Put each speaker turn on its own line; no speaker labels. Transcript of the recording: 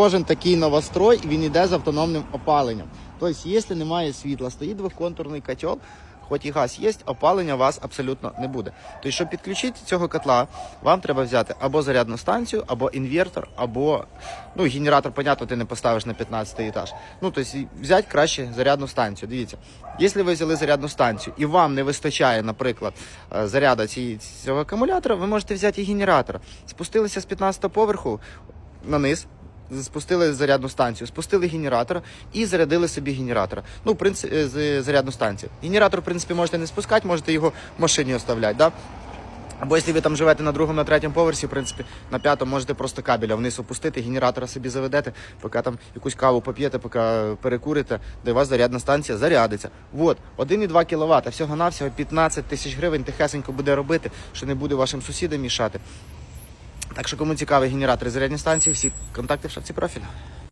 Кожен такий новострой він йде з автономним опаленням. Тобто, якщо немає світла, стоїть двохконтурний котел, хоч і газ є, опалення у вас абсолютно не буде. Тобто, щоб підключити цього котла, вам треба взяти або зарядну станцію, або інвертор, або ну, генератор, понятно, ти не поставиш на 15 етаж. Ну, тобто, взяти краще зарядну станцію. Дивіться, якщо ви взяли зарядну станцію і вам не вистачає, наприклад, е, заряду цього акумулятора, ви можете взяти і генератор. Спустилися з 15 поверху на низ, спустили зарядну станцію, спустили генератор і зарядили собі генератора. Ну, в принципі, зарядну станцію. Генератор, в принципі, можете не спускати, можете його в машині оставляти. Да? Або якщо ви там живете на другому, на третьому поверсі, в принципі, на п'ятому можете просто кабеля вниз опустити, генератора собі заведете, поки там якусь каву поп'єте, поки перекурите, де у вас зарядна станція зарядиться. Вот, 1,2 кВт, всього-навсього 15 тисяч гривень тихесенько буде робити, що не буде вашим сусідам мішати. Так що кому цікавий генератор зарядні станції, всі контакти в шапці профіля.